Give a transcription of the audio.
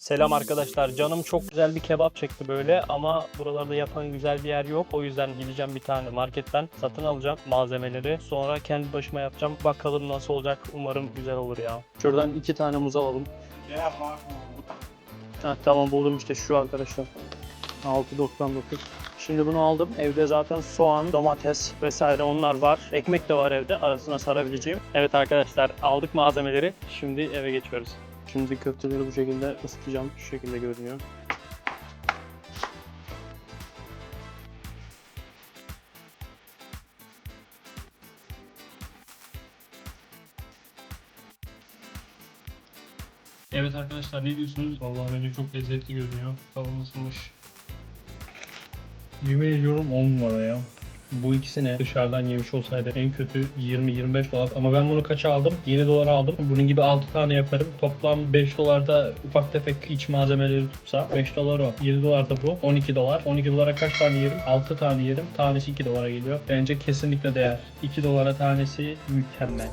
Selam arkadaşlar. Canım çok güzel bir kebap çekti böyle ama buralarda yapan güzel bir yer yok. O yüzden gideceğim bir tane marketten satın alacağım malzemeleri. Sonra kendi başıma yapacağım. Bakalım nasıl olacak. Umarım güzel olur ya. Şuradan iki tane muz alalım. Ha, tamam buldum işte şu arkadaşlar. 6.99. Şimdi bunu aldım. Evde zaten soğan, domates vesaire onlar var. Ekmek de var evde arasına sarabileceğim. Evet arkadaşlar aldık malzemeleri. Şimdi eve geçiyoruz. Şimdi köfteleri bu şekilde ısıtacağım. Şu şekilde görünüyor. Evet arkadaşlar ne diyorsunuz? Vallahi bence çok lezzetli görünüyor. Tavan ısınmış. Yemin ediyorum 10 numara ya. Bu ikisini dışarıdan yemiş olsaydı en kötü 20-25 dolar ama ben bunu kaça aldım? 7 dolara aldım. Bunun gibi 6 tane yaparım. Toplam 5 dolarda ufak tefek iç malzemeleri tutsa 5 dolar o. 7 dolar da bu. 12 dolar. 12 dolara kaç tane yerim? 6 tane yerim. Tanesi 2 dolara geliyor. Bence kesinlikle değer. 2 dolara tanesi mükemmel.